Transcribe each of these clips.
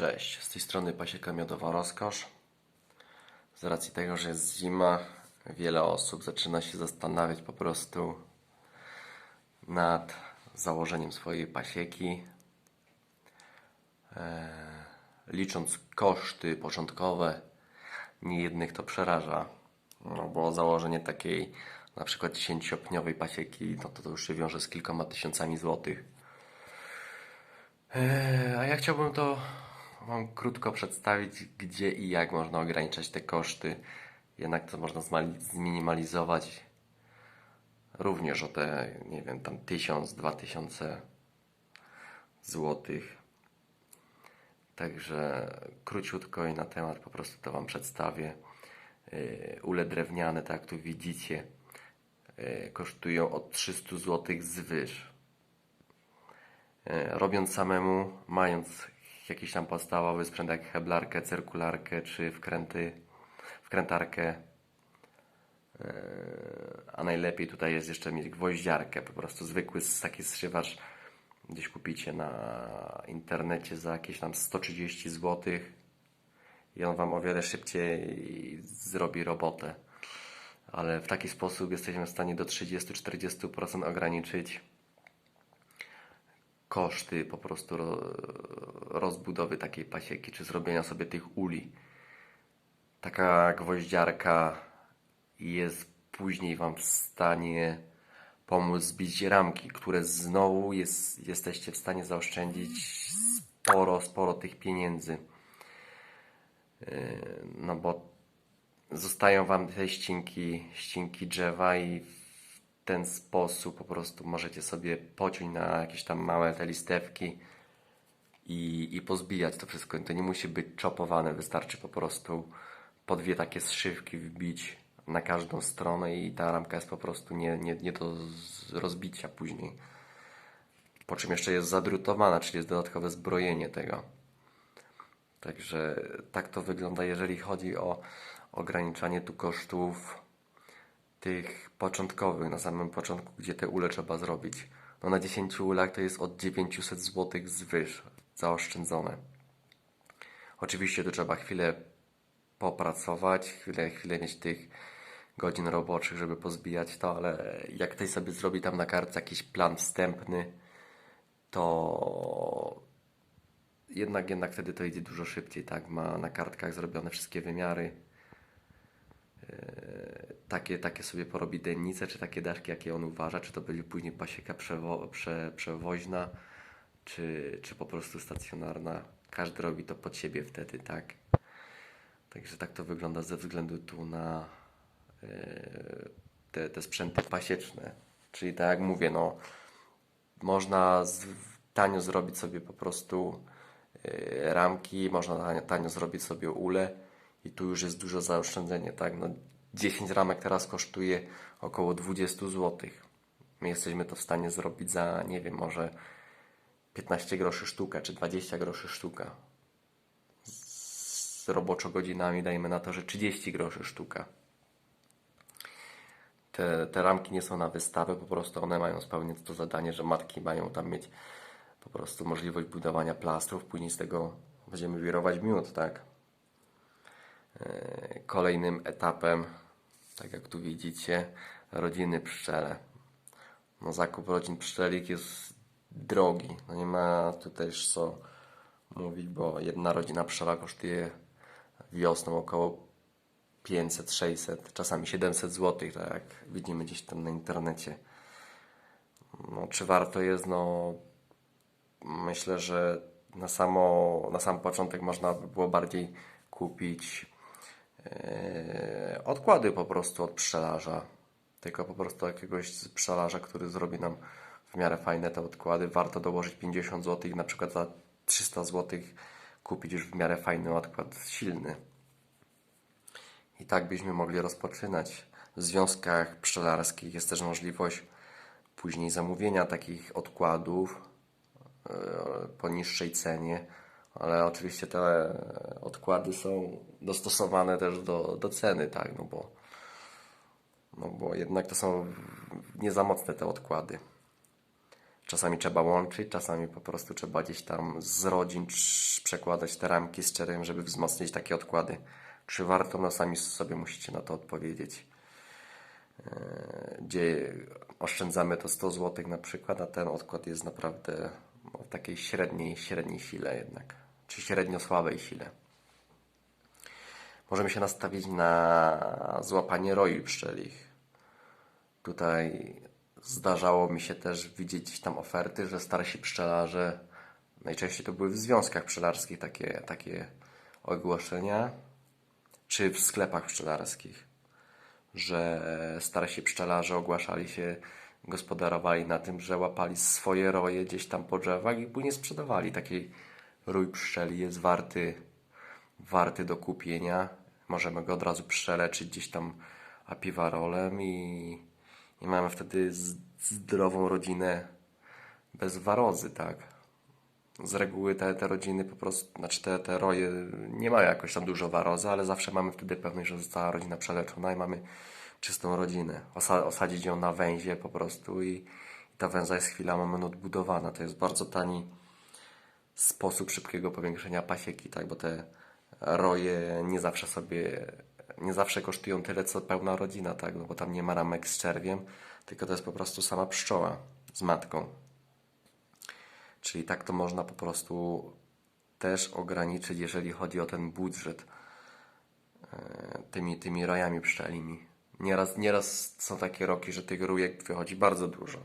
Cześć, z tej strony Pasieka Miodowa Rozkosz. Z racji tego, że jest zima, wiele osób zaczyna się zastanawiać po prostu nad założeniem swojej pasieki. Eee, licząc koszty początkowe, niejednych to przeraża, no bo założenie takiej na przykład 10-opniowej pasieki, no to, to już się wiąże z kilkoma tysiącami złotych. Eee, A ja chciałbym to Wam krótko przedstawić, gdzie i jak można ograniczać te koszty. Jednak to można zminimalizować również o te, nie wiem, tam 1000, 2000 złotych. Także króciutko i na temat po prostu to Wam przedstawię. Yy, Ule drewniane, tak jak tu widzicie, yy, kosztują od 300 zł zwyż. E, robiąc samemu, mając jakiś tam podstawowy sprzęt jak heblarkę, cyrkularkę czy wkręty, wkrętarkę, e, a najlepiej tutaj jest jeszcze mieć gwoździarkę, po prostu zwykły taki zszywacz gdzieś kupicie na internecie za jakieś tam 130 zł i on Wam o wiele szybciej zrobi robotę. Ale w taki sposób jesteśmy w stanie do 30-40% ograniczyć koszty po prostu ro, rozbudowy takiej pasieki, czy zrobienia sobie tych uli. Taka gwoździarka jest później Wam w stanie pomóc zbić ramki, które znowu jest, jesteście w stanie zaoszczędzić sporo, sporo tych pieniędzy. Yy, No bo zostają Wam te ścinki, ścinki drzewa i ten sposób po prostu możecie sobie pociąć na jakieś tam małe te listewki i, i pozbijać to wszystko. To nie musi być czopowane, wystarczy po prostu po dwie takie zszywki wbić na każdą stronę i ta ramka jest po prostu nie, nie, nie do rozbicia później. Po czym jeszcze jest zadrutowana, czyli jest dodatkowe zbrojenie tego. Także tak to wygląda, jeżeli chodzi o ograniczanie tu kosztów tych początkowych, na samym początku, gdzie te ule trzeba zrobić. No na 10 ulach to jest od 900 zł zwyż zaoszczędzone. Oczywiście tu trzeba chwilę popracować, chwilę, chwilę mieć tych godzin roboczych, żeby pozbijać to, ale jak ktoś sobie zrobi tam na kartce jakiś plan wstępny, to jednak, jednak wtedy to idzie dużo szybciej, tak? Ma na kartkach zrobione wszystkie wymiary. Takie, takie sobie porobi dennice, czy takie daszki, jakie on uważa, czy to będzie później pasieka przewo, prze, przewoźna, czy, czy po prostu stacjonarna. Każdy robi to pod siebie wtedy, tak? Także tak to wygląda ze względu tu na e, te, te sprzęty pasieczne. Czyli tak jak mówię, no można z, tanio zrobić sobie po prostu e, ramki, można tanio, tanio zrobić sobie ule i tu już jest dużo zaoszczędzenie, tak? No 10 ramek teraz kosztuje około 20 zł. My jesteśmy to w stanie zrobić za, nie wiem, może 15 groszy sztuka, czy 20 groszy sztuka. Z roboczo godzinami dajmy na to, że 30 groszy sztuka. Te, te ramki nie są na wystawę, po prostu one mają spełnić to zadanie, że matki mają tam mieć po prostu możliwość budowania plastrów, później z tego będziemy wirować miód, tak? E, Kolejnym etapem, tak jak tu widzicie, rodziny pszczele. No, zakup rodzin pszczelik jest drogi. No nie ma tutaj już co mówić, bo jedna rodzina pszczela kosztuje wiosną około 500, 600, czasami 700 zł, tak jak widzimy gdzieś tam na internecie. No, czy warto jest? No, myślę, że na, samo, na sam początek można by było bardziej kupić odkłady po prostu od pszczelarza. Tylko po prostu jakiegoś pszczelarza, który zrobi nam w miarę fajne te odkłady. Warto dołożyć 50 zł na przykład za 300 zł kupić już w miarę fajny odkład silny. I tak byśmy mogli rozpoczynać. W związkach pszczelarskich jest też możliwość później zamówienia takich odkładów e, po niższej cenie, ale oczywiście te odkłady są dostosowane też do, do ceny, tak, no bo, no bo jednak to są nie za mocne te odkłady. Czasami trzeba łączyć, czasami po prostu trzeba gdzieś tam z rodzin przekładać te ramki z czerem, żeby wzmocnić takie odkłady. Czy warto? No sami sobie musicie na to odpowiedzieć. E, Gdzie oszczędzamy to 100 zł na przykład, a ten odkład jest naprawdę w takiej średniej, średniej sile jednak, czy średnio słabej sile. Możemy się nastawić na złapanie roi pszczelich. Tutaj zdarzało mi się też widzieć gdzieś tam oferty, że starsi pszczelarze, najczęściej to były w związkach pszczelarskich takie, takie ogłoszenia, czy w sklepach pszczelarskich, że starsi pszczelarze ogłaszali się, gospodarowali na tym, że łapali swoje roje gdzieś tam po drzewach i później sprzedawali. Taki rój pszczeli jest warty, warty do kupienia. Możemy go od razu przeleczyć gdzieś tam apiwarolem i, i mamy wtedy zdrową rodzinę bez warozy, tak? Z reguły te, te rodziny po prostu, znaczy te, te roje nie mają jakoś tam dużo warozy, ale zawsze mamy wtedy pewność, że została rodzina przeleczona i mamy czystą rodzinę. Osa, osadzić ją na węzie po prostu i, i ta węza jest chwila, moment odbudowana. To jest bardzo tani sposób szybkiego powiększenia pasieki, tak? Bo te roje nie zawsze sobie, nie zawsze kosztują tyle, co pełna rodzina, tak? No bo tam nie ma ramek z czerwiem, tylko to jest po prostu sama pszczoła z matką. Czyli tak to można po prostu też ograniczyć, jeżeli chodzi o ten budżet e, tymi, tymi rojami pszczelimi. Nieraz, nieraz są takie roki, że tych rójek wychodzi bardzo dużo.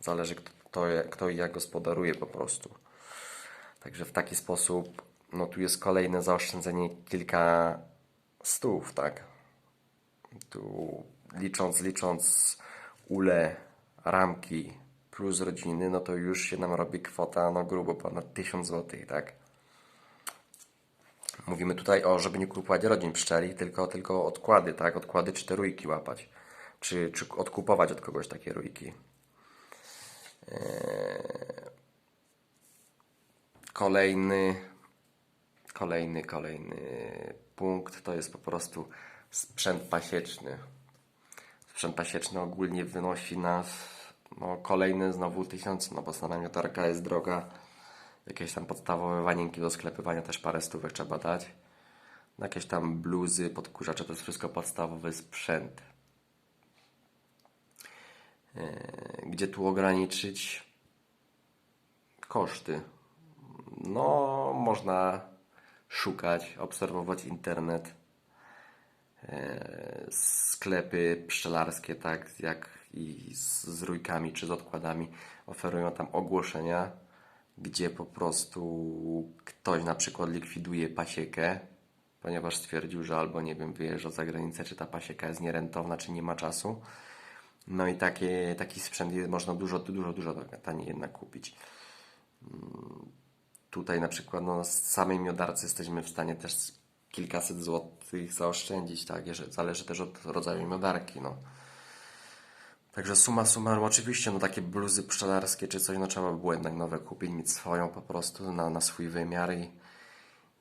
Zależy kto, kto, i jak gospodaruje po prostu. Także w taki sposób, no tu jest kolejne zaoszczędzenie kilka stów, tak? Tu licząc, licząc ule, ramki plus rodziny, no to już się nam robi kwota no grubo ponad 1000 zł, tak? Mówimy tutaj o, żeby nie kupować rodzin pszczeli, tylko, tylko odkłady, tak? Odkłady czy te rójki łapać. Czy, czy odkupować od kogoś takie rójki. Kolejny, kolejny, kolejny punkt to jest po prostu sprzęt pasieczny. Sprzęt pasieczny ogólnie wynosi nas no, kolejne znowu tysiące, no bo sama jest droga. Jakieś tam podstawowe wanienki do sklepywania też parę stówek trzeba dać. Jakieś tam bluzy, podkurzacze, to jest wszystko podstawowy sprzęt. Eee, Gdzie tu ograniczyć koszty? No, można szukać, obserwować internet, e, sklepy pszczelarskie, tak jak i z, z rójkami czy z odkładami, oferują tam ogłoszenia, gdzie po prostu ktoś na przykład likwiduje pasiekę, ponieważ stwierdził, że albo nie wiem, wyjeżdża za granicę, czy ta pasieka jest nierentowna, czy nie ma czasu. No i takie, taki sprzęt jest, można dużo, dużo, dużo taniej jednak kupić. Tutaj na przykład no, z samej miodarcy jesteśmy w stanie też kilkaset złotych zaoszczędzić, tak? Zależy też od rodzaju miodarki, no. Także suma summarum, oczywiście, no takie bluzy pszczelarskie czy coś, no trzeba by było jednak nowe kupić, mieć swoją po prostu na, na swój wymiar i,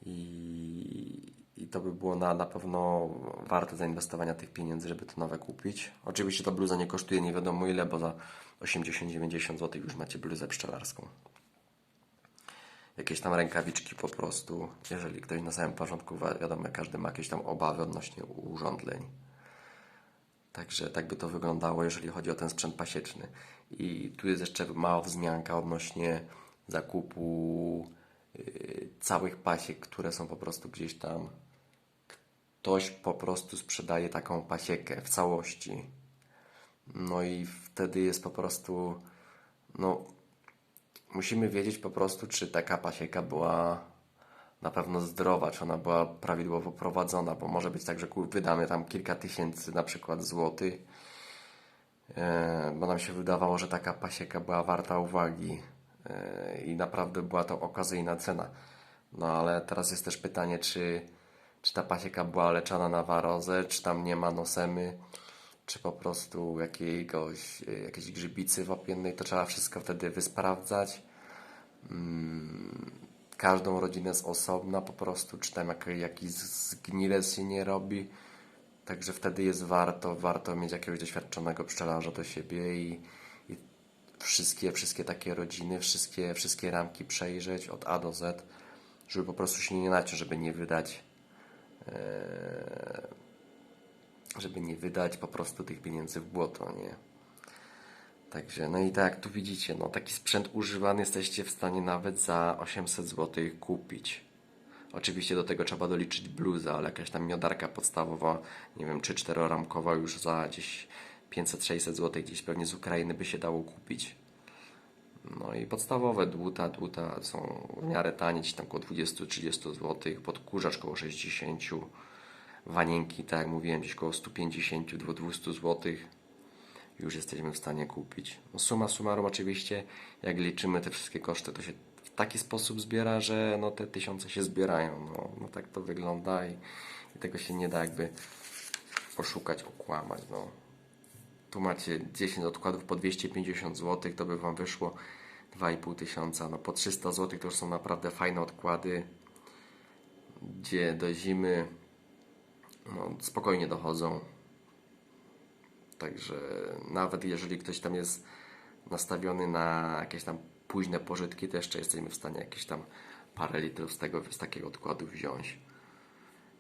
i, i to by było na, na pewno warte zainwestowania tych pieniędzy, żeby to nowe kupić. Oczywiście ta bluza nie kosztuje nie wiadomo ile, bo za 80-90 zł już macie bluzę pszczelarską jakieś tam rękawiczki po prostu, jeżeli ktoś na samym początku, wi- wiadomo, każdy ma jakieś tam obawy odnośnie urządzeń. Także tak by to wyglądało, jeżeli chodzi o ten sprzęt pasieczny. I tu jest jeszcze mała wzmianka odnośnie zakupu yy, całych pasiek, które są po prostu gdzieś tam. Ktoś po prostu sprzedaje taką pasiekę w całości. No i wtedy jest po prostu, no, musimy wiedzieć po prostu, czy taka pasieka była na pewno zdrowa, czy ona była prawidłowo prowadzona, bo może być tak, że wydamy tam kilka tysięcy na przykład złotych, e, bo nam się wydawało, że taka pasieka była warta uwagi e, i naprawdę była to okazyjna cena. No ale teraz jest też pytanie, czy, czy ta pasieka była leczona na warozę, czy tam nie ma nosemy, czy po prostu jakiegoś, e, jakiejś grzybicy wopiennej, to trzeba wszystko wtedy wysprawdzać. Mm, każdą rodzinę z osobna po prostu, czy tam jak, jakiś zgnilec się nie robi. Także wtedy jest warto, warto mieć jakiegoś doświadczonego pszczelarza do siebie i, i wszystkie, wszystkie takie rodziny, wszystkie, wszystkie ramki przejrzeć od A do Z, żeby po prostu się nie naciąć, żeby nie wydać e, żeby nie wydać po prostu tych pieniędzy w błoto, nie? Także, no i tak jak tu widzicie, no taki sprzęt używany jesteście w stanie nawet za 800 zł kupić. Oczywiście do tego trzeba doliczyć bluzę, ale jakaś tam miodarka podstawowa, nie wiem, czy czteroramkowa już za gdzieś 500-600 zł gdzieś pewnie z Ukrainy by się dało kupić. No i podstawowe dłuta, dłuta są w miarę tanie, gdzieś tam około 20-30 zł, podkurzacz około 60 wanienki, tak jak mówiłem, gdzieś około 150-200 zł już jesteśmy w stanie kupić. No suma summarum oczywiście, jak liczymy te wszystkie koszty, to się w taki sposób zbiera, że no te tysiące się zbierają. No, no tak to wygląda i, i tego się nie da jakby poszukać, okłamać. No. Tu macie 10 odkładów po 250 zł, to by Wam wyszło 2,5 tysiąca. No po 300 zł to już są naprawdę fajne odkłady, gdzie do zimy no, spokojnie dochodzą. Także nawet jeżeli ktoś tam jest nastawiony na jakieś tam późne pożytki, to jeszcze jesteśmy w stanie jakieś tam parę litrów z, tego, z takiego odkładu wziąć.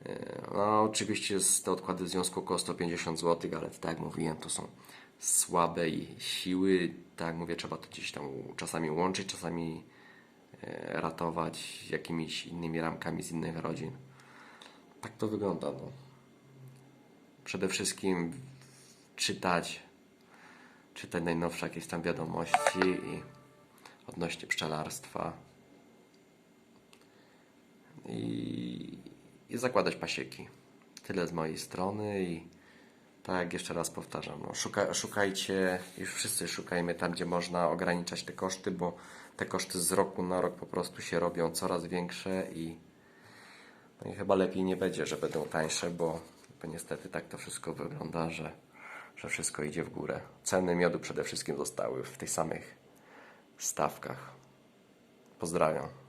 E, No, oczywiście te odkłady w związku około 150 zł, ale tak jak mówiłem, to są słabej siły. Tak jak mówię, trzeba to gdzieś tam czasami łączyć, czasami e, ratować jakimiś innymi ramkami z innych rodzin. Tak to wygląda. No. Przede wszystkim czytać, czytać najnowsze jakieś tam wiadomości i odnośnie pszczelarstwa i, i zakładać pasieki. Tyle z mojej strony i tak jeszcze raz powtarzam, no, szuka, szukajcie, już wszyscy szukajmy tam, gdzie można ograniczać te koszty, bo te koszty z roku na rok po prostu się robią coraz większe i, no i chyba lepiej nie będzie, że będą tańsze, bo, bo niestety tak to wszystko wygląda, że, że wszystko idzie w górę. Ceny miodu przede wszystkim zostały w tych samych stawkach. Pozdrawiam.